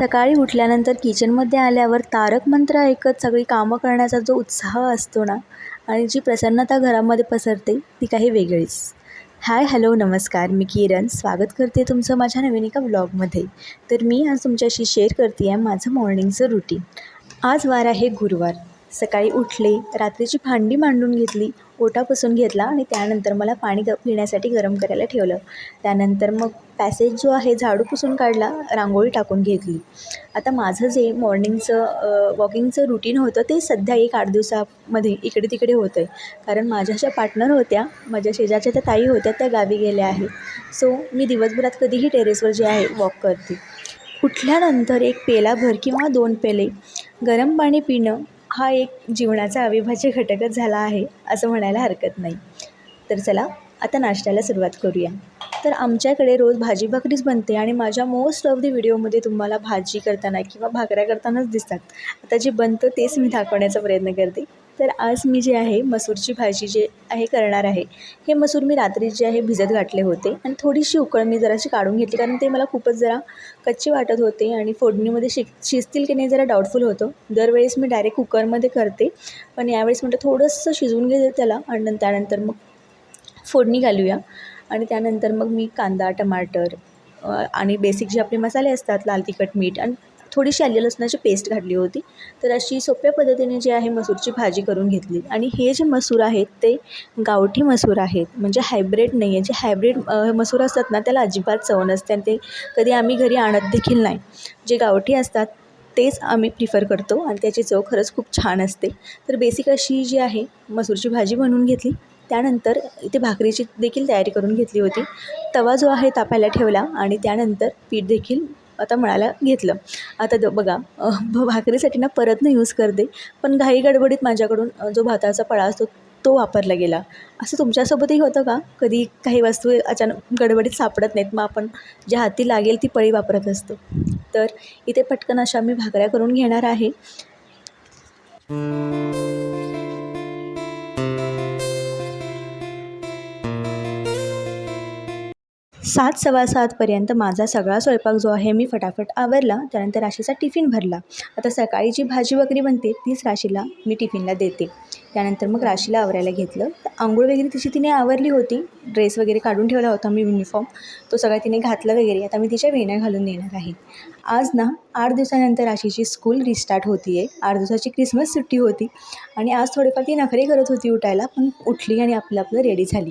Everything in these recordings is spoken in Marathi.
सकाळी उठल्यानंतर किचनमध्ये आल्यावर तारक मंत्र ऐकत सगळी कामं करण्याचा जो उत्साह असतो ना आणि जी प्रसन्नता घरामध्ये पसरते ती काही वेगळीच. हाय हॅलो नमस्कार. मी किरण. स्वागत करते तुमचं माझ्या नवीन एका व्लॉगमध्ये. तर मी आज तुमच्याशी शेअर करते आहे माझं मॉर्निंगचं रुटीन. आज वार आहे गुरुवार. सकाळी उठले रात्रीची भांडी मांडून घेतली ओटा पुसून घेतला आणि त्यानंतर मला पाणी ग पिण्यासाठी गरम करायला ठेवलं. त्यानंतर मग पॅसेज जो आहे झाडू पुसून काढला रांगोळी टाकून घेतली. आता माझं जे मॉर्निंगचं वॉकिंगचं रुटीन होतं ते सध्या एक आठ दिवसामध्ये इकडे तिकडे होतं आहे कारण माझ्या ज्या पार्टनर होत्या माझ्या शेजारच्या त्या ताई होत्या त्या गावी गेल्या आहेत. सो मी दिवसभरात कधीही टेरेसवर जे आहे वॉक करते. उठल्यानंतर एक पेलाभर किंवा दोन पेले गरम पाणी पिणं हा एक जीवनाचा अविभाज्य घटकच झाला आहे असं म्हणायला हरकत नाही. तर चला आता नाश्त्याला सुरुवात करूया. तर आमच्याकडे रोज भाजी भाकरीच बनते आणि माझ्या मोस्ट ऑफ द व्हिडिओमध्ये तुम्हाला भाजी करताना किंवा भाकऱ्या करतानाच दिसतात. आता जे बनतं तेच मी दाखवण्याचा प्रयत्न करते. तर आज मी जे आहे मसूरची भाजी जे आहे करणार आहे हे मसूर मी रात्री जे आहे भिजत घातले होते. आणि थोडीशी उकळ मी जराशी काढून घेतली कारण ते मला खूपच जरा कच्चे वाटत होते आणि फोडणीमध्ये शिक शिजतील की नाही जरा डाऊटफुल होतं. दरवेळेस मी डायरेक्ट कुकरमध्ये करते. पण यावेळेस म्हटलं थोडंसं शिजवून घेते त्याला आणि त्यानंतर मग फोडणी घालूया. आणि त्यानंतर मग मी कांदा टमाटर आणि बेसिक जे आपले मसाले असतात लाल तिखट मीठ आणि थोडीशी आले लसणाची पेस्ट घातली होती. तर अशी सोप्या पद्धतीने जे आहे मसूरची भाजी करून घेतली. आणि हे जे मसूर आहेत ते गावठी मसूर आहेत. म्हणजे हायब्रिड नाही आहे जे हायब्रिड मसूर असतात ना त्याला अजिबात चव नसते आणि ते कधी आम्ही घरी आणत देखील नाही. जे गावठी असतात तेच आम्ही प्रिफर करतो आणि त्याची चव खरंच खूप छान असते. तर बेसिक अशी जी आहे मसूरची भाजी बनवून घेतली. त्यानंतर इथे भाकरीची देखील तयारी करून घेतली होती. तवा जो आहे तापायला ठेवला आणि त्यानंतर पीठ देखील आता मळायला घेतलं. आता द बघा भाकरीसाठी ना परत न यूज करते. पण घाई गडबडीत माझ्याकडून जो भाताचा पळा असतो तो वापरला गेला. असं तुमच्यासोबतही होतं का? कधी काही वस्तू अचानक गडबडीत सापडत नाहीत मग आपण ज्या हाती लागेल ती पळी वापरत असतो. तर इथे पटकन अशा मी भाकऱ्या करून घेणार आहे. सात सव्वा सातपर्यंत माझा सगळा स्वयंपाक जो आहे मी फटाफट आवरला. त्यानंतर राशीचा टिफिन भरला. आता सकाळी जी भाजी वगैरे बनते तीच राशीला मी टिफिनला देते. त्यानंतर मग राशीला आवरायला घेतलं. तर आंघोळ वगैरे तिची तिने आवरली होती. ड्रेस वगैरे काढून ठेवला होता मी युनिफॉर्म. तो सगळा तिने घातला वगैरे. आता मी तिच्या वेण्या घालून देणार आहे. आज ना आठ दिवसानंतर राशीची स्कूल रिस्टार्ट होती आहे आठ दिवसाची क्रिसमस सुट्टी होती. आणि आज थोडेफार ती नखरे करत होती उठायला पण उठली आणि आपलं आपलं रेडी झाली.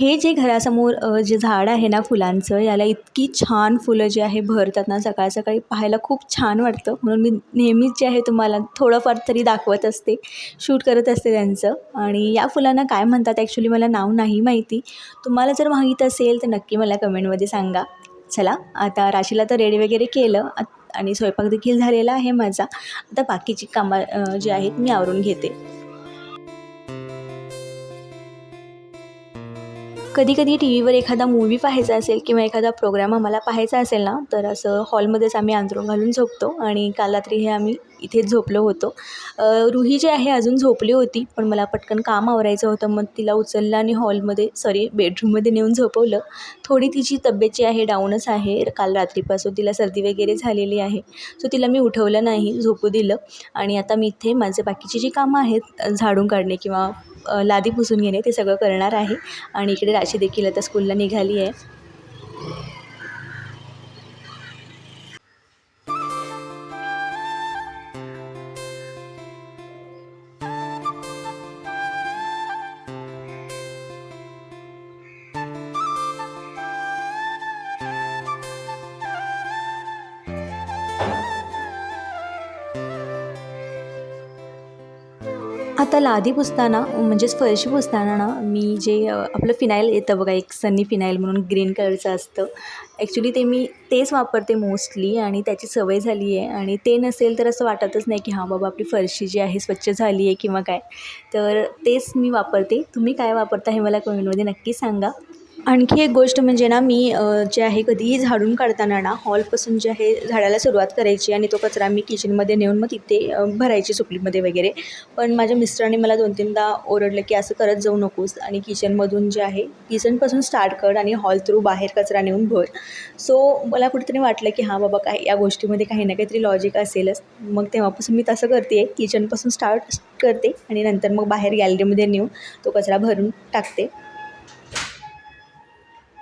हे जे घरासमोर जे झाड आहे ना फुलांचं याला इतकी छान फुलं जी आहे भरतात ना सकाळ सकाळी पाहायला खूप छान वाटतं. म्हणून मी नेहमीच जे आहे तुम्हाला थोडंफार तरी दाखवत असते. शूट करत असते त्यांचं. आणि या फुलांना काय म्हणतात? ॲक्च्युली मला नाव नाही माहिती. तुम्हाला जर माहीत असेल तर नक्की मला कमेंटमध्ये सांगा. चला आता राशीला तर रेडी वगैरे केलं. आणि स्वयंपाक देखील झालेला आहे माझा. आता बाकीची कामं जी आहेत मी आवरून घेते. कधी कधी टी व्हीवर एखादा मूवी पाहायचा असेल किंवा एखादा प्रोग्राम आम्हाला पाहायचा असेल ना तर असं हॉलमध्येच आम्ही अंथरूण घालून झोपतो आणि काल रात्री हे आम्ही इथेच झोपलो होतो. रुही जी आहे अजून झोपली होती पण मला पटकन काम आवरायचं होतं. मग तिला उचललं आणि हॉलमध्ये सॉरी बेडरूममध्ये नेऊन झोपवलं. थोडी तिची तब्येत जी आहे डाऊनच आहे. काल रात्रीपासून तिला सर्दी वगैरे झालेली आहे. सो तिला मी उठवलं नाही झोपू दिलं. आणि आता मी इथे माझे बाकीची जी कामं आहेत झाडून काढणे किंवा लादी पुसून घेणे ते सगळं करणार आहे. आणि इकडे राशी देखील आता स्कूलला निघाली आहे. आता लादी पुसताना म्हणजेच फरशी पुसताना ना मी जे आपलं फिनाईल येतं बघा एक सनी फिनाईल म्हणून ग्रीन कलरचं असतं. ॲक्च्युली ते मी तेच वापरते मोस्टली आणि त्याची सवय झाली आहे. आणि ते नसेल तर असं वाटतच नाही की हां बाबा आपली फरशी जी आहे स्वच्छ झाली आहे किंवा काय. तर तेच मी वापरते. तुम्ही काय वापरता हे मला कमेंटमध्ये नक्की सांगा. आणखी एक गोष्ट म्हणजे ना मी जे आहे कधीही झाडून काढताना ना हॉलपासून जे आहे झाडाला सुरुवात करायची आणि तो कचरा मी किचनमध्ये नेऊन मग तिथे भरायची सुपलीमध्ये वगैरे. पण माझ्या मिस्टरांनी मला दोन तीनदा ओरडलं की असं करत जाऊ नकोस आणि किचनमधून जे आहे किचनपासून स्टार्ट कर आणि हॉल थ्रू बाहेर कचरा नेऊन भर. सो मला कुठेतरी वाटलं की हां बाबा काय या गोष्टीमध्ये काही ना काहीतरी लॉजिक असेलच. मग तेव्हापासून मी तसं करते आहे किचनपासून स्टार्ट करते आणि नंतर मग बाहेर गॅलरीमध्ये नेऊन तो कचरा भरून टाकते.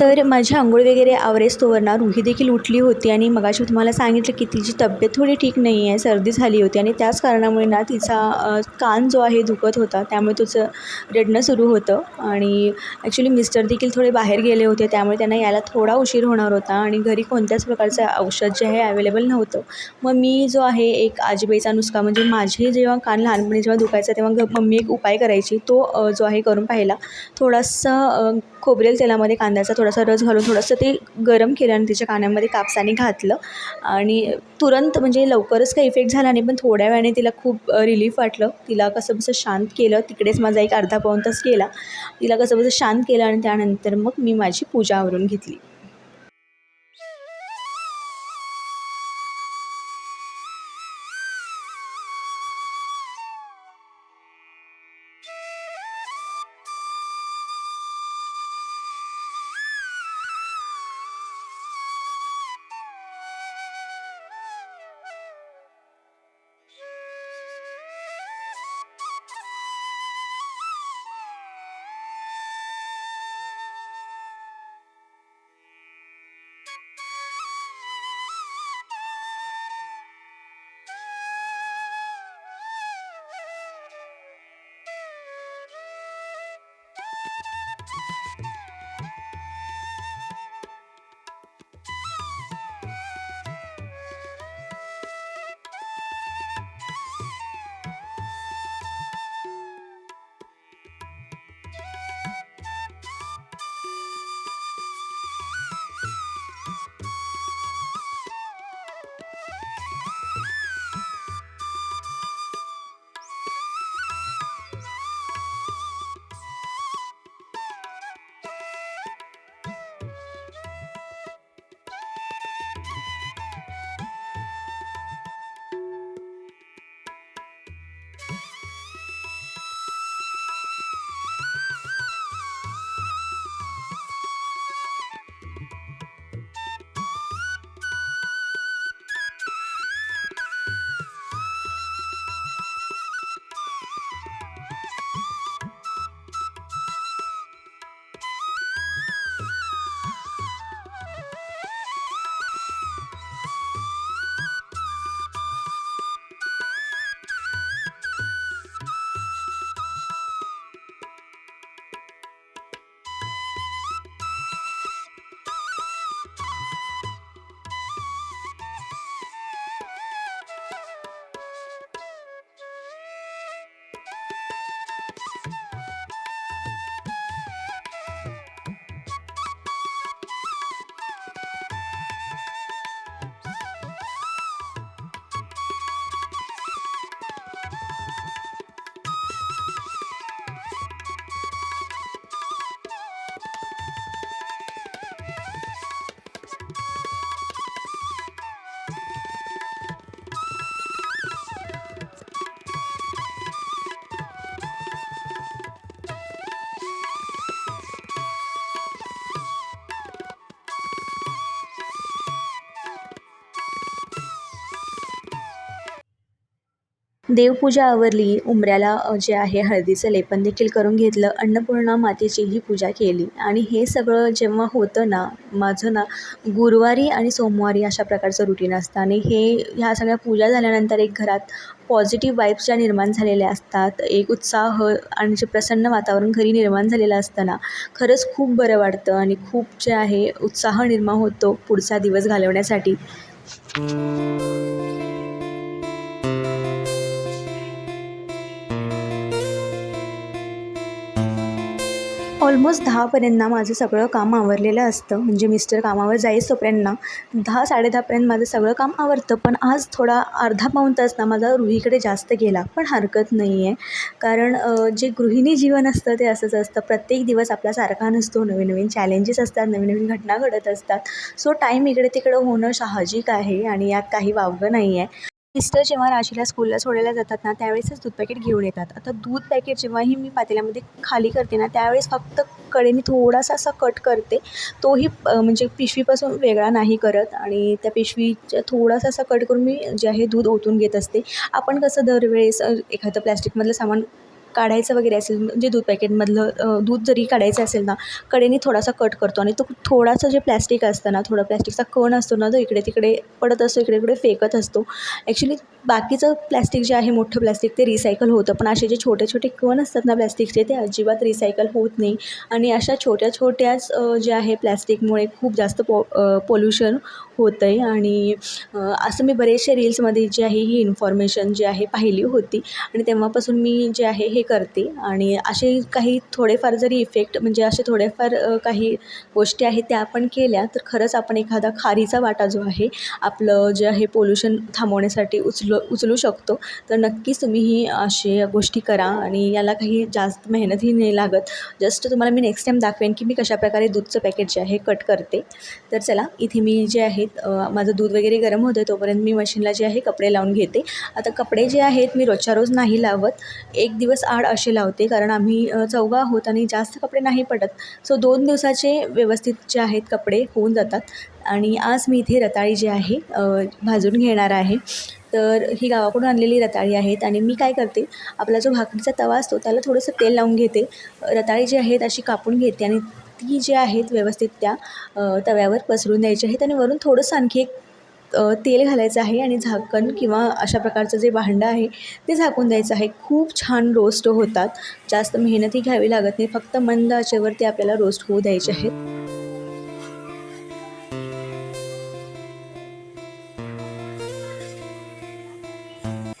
तर माझी आंघोळ वगैरे आवरेस्तोवर ना रुही देखील उठली होती आणि मगाशी तुम्हाला सांगितलं की तिची तब्येत थोडी ठीक नाही आहे सर्दी झाली होती आणि त्याच कारणामुळे ना तिचा कान जो आहे दुखत होता त्यामुळे तिचं रडणं सुरू होतं आणि ॲक्च्युली मिस्टर देखील थोडे बाहेर गेले होते त्यामुळे त्यांना यायला थोडा उशीर होणार होता आणि घरी कोणत्याच प्रकारचं औषध जे आहे अवेलेबल नव्हतं. मग मी जो आहे एक आजीबाईचा नुसका म्हणजे माझे जेव्हा कान लहानपणी जेव्हा दुखायचं तेव्हा मम्मी एक उपाय करायची तो जो आहे करून पाहिला. थोडासा खोबरेल तेलामध्ये कांद्याचा थोडासा रस घालून थोडंसं ते गरम केलं आणि तिच्या कानामध्ये कापसाने घातलं. आणि तुरंत म्हणजे लवकरच काही इफेक्ट झाला नाही पण थोड्या वेळाने तिला खूप रिलीफ वाटलं. तिला कसं बसं शांत केलं. तिकडेच माझा एक अर्धा पाऊण तास केला तिला कसं बसं शांत केलं आणि त्यानंतर मग मी माझी पूजा आवरून घेतली. देवपूजा आवरली उंबऱ्याला जे आहे हळदीचं लेपन देखील करून घेतलं अन्नपूर्णा मातेचीही पूजा केली. आणि हे सगळं जेव्हा होतं ना माझं ना गुरुवारी आणि सोमवारी अशा प्रकारचं रुटीन असतं. आणि हे ह्या सगळ्या पूजा झाल्यानंतर एक घरात पॉझिटिव्ह वाईब्स ज्या निर्माण झालेल्या असतात एक उत्साह आणि जे प्रसन्न वातावरण घरी निर्माण झालेलं असतं ना खरंच खूप बरं वाटतं आणि खूप जे आहे उत्साह निर्माण होतो पुढचा दिवस घालवण्यासाठी. ऑलमोस्ट दहापर्यंत ना माझं सगळं काम आवरलेलं असतं. म्हणजे मिस्टर कामावर जाईस तोपर्यंत. दहा साडेदहापर्यंत माझं सगळं काम आवरतं. पण आज थोडा अर्धा पाऊण तास ना माझा रुहीकडे जास्त गेला. पण हरकत नाही आहे कारण जे गृहिणी जीवन असतं ते असंच असतं. प्रत्येक दिवस आपला सारखा नसतो. नवीन नवीन चॅलेंजेस असतात. नवीन नवीन घटना घडत असतात. सो टाईम इकडे तिकडं होणं साहजिक आहे. आणि यात काही वावगं नाही आहे मिस्टर जेव्हा राशीला स्कूलला सोडायला जातात ना त्यावेळेसच दूध पॅकेट घेऊन येतात. आता दूध पॅकेट जेव्हाही मी पातेल्यामध्ये खाली करते ना त्यावेळेस फक्त कडेने थोडासा असा कट करते. तोही म्हणजे पिशवीपासून वेगळा नाही करत आणि त्या पिशवीच्या थोडासा असा कट करून मी जे आहे दूध ओतून घेत असते. आपण कसं दरवेळेस एखादं प्लॅस्टिकमधलं सामान काढायचं वगैरे असेल म्हणजे दूध पॅकेटमधलं दूध जरी काढायचं असेल ना कडेने थोडासा कट करतो आणि तो थोडासा जे प्लॅस्टिक असतं ना थोडा प्लॅस्टिकचा कण असतो ना तो इकडे तिकडे पडत असतो इकडे तिकडे फेकत असतो. ॲक्च्युली बाकीचं प्लॅस्टिक जे आहे मोठं प्लॅस्टिक ते रिसायकल होतं. पण असे जे छोटे छोटे कण असतात ना प्लॅस्टिकचे ते अजिबात रिसायकल होत नाही. आणि अशा छोट्या छोट्याच जे आहे प्लॅस्टिकमुळे खूप जास्त पॉ पोल्युशन होतं आहे आणि असं मी बरेचसे रील्समध्ये जे आहे ही इन्फॉर्मेशन जी आहे पाहिली होती. आणि तेव्हापासून मी जे आहे हे करते. आणि असे काही थोडेफार जरी इफेक्ट म्हणजे असे थोडेफार काही गोष्टी आहेत त्या आपण केल्या तर खरंच आपण एखादा खारीचा वाटा जो आहे आपलं जे आहे पोल्युशन थांबवण्यासाठी उचलू उचलू शकतो. तर नक्कीच तुम्हीही असे गोष्टी करा आणि याला काही जास्त मेहनतही नाही लागत. जस्ट तुम्हाला मी नेक्स्ट टाईम दाखवेन की मी कशाप्रकारे दूधचं पॅकेट जे आहे कट करते. तर चला इथे मी जे आहे आहेत. माझं दूध वगैरे गरम होतं तोपर्यंत मी मशीनला जे आहे कपडे लावून घेते. आता कपडे जे आहेत मी रोजच्या रोज नाही लावत. एक दिवस आड असे लावते कारण आम्ही चौघा चौघं आहोत आणि जास्त कपडे नाही पडत. सो दोन दिवसाचे व्यवस्थित जे आहेत कपडे होऊन जातात. आणि आज मी इथे रताळी जी आहे भाजून घेणार आहे. तर ही गावाकडून आणलेली रताळी आहेत आणि मी काय करते आपला जो भाकरीचा तवा असतो त्याला थोडंसं तेल लावून घेते. रताळी जी आहेत अशी कापून घेते आणि ती जी आहेत व्यवस्थित त्या तव्यावर पसरून द्यायची आहेत आणि वरून थोडंसं आणखी एक तेल घालायचं आहे आणि झाकण किंवा अशा प्रकारचं जे भांडं आहे ते झाकून द्यायचं आहे. खूप छान रोस्ट होतात. जास्त मेहनतही घ्यावी लागत नाही. फक्त मंद आचेवर ते आपल्याला रोस्ट होऊ द्यायचे आहेत.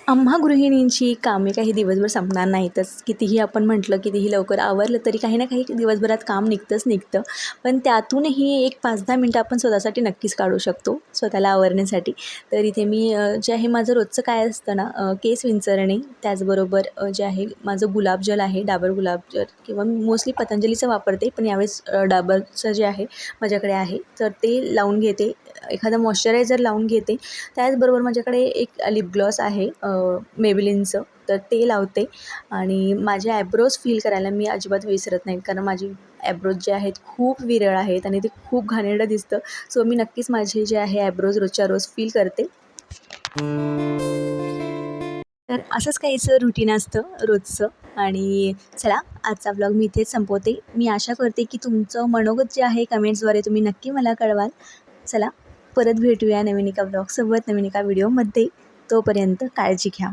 आम्हा गृहिणींची कामे काही दिवसभर संपणार नाहीतच. कितीही आपण म्हटलं कितीही लवकर आवरलं तरी काही ना काही दिवसभरात काम निघतंच निघतं. पण त्यातूनही एक पाच दहा मिनटं आपण स्वतःसाठी नक्कीच काढू शकतो स्वतःला आवरण्यासाठी. तर इथे मी जे आहे माझं रोजचं काय असतं ना केस विंचरणे त्याचबरोबर जे आहे माझं गुलाबजल आहे डाबर गुलाबजल किंवा मी मोस्टली पतंजलीचं वापरते पण यावेळेस डाबरचं जे आहे माझ्याकडे आहे तर ते लावून घेते. एखादं मॉइश्चरायझर लावून घेते. त्याचबरोबर माझ्याकडे एक लिपग्लॉस आहे मेबिलिनचं तर ते लावते. आणि माझे ॲब्रोज फील करायला मी अजिबात विसरत नाही. कारण माझी ॲब्रोज जे आहेत खूप विरळ आहेत आणि ते खूप घाणेरडं दिसतं. सो मी नक्कीच माझे जे आहे ॲब्रोज रोजच्या रोज फील करते. तर असंच काहीचं रुटीन असतं रोजचं. आणि चला आजचा ब्लॉग मी इथेच संपवते. मी आशा करते की तुमचं मनोगत जे आहे कमेंट्सद्वारे तुम्ही नक्की मला कळवाल. चला परत भेटूया नवीन एका ब्लॉगसोबत नवीन एका व्हिडिओमध्ये तोपर्यंत काळजी घ्या.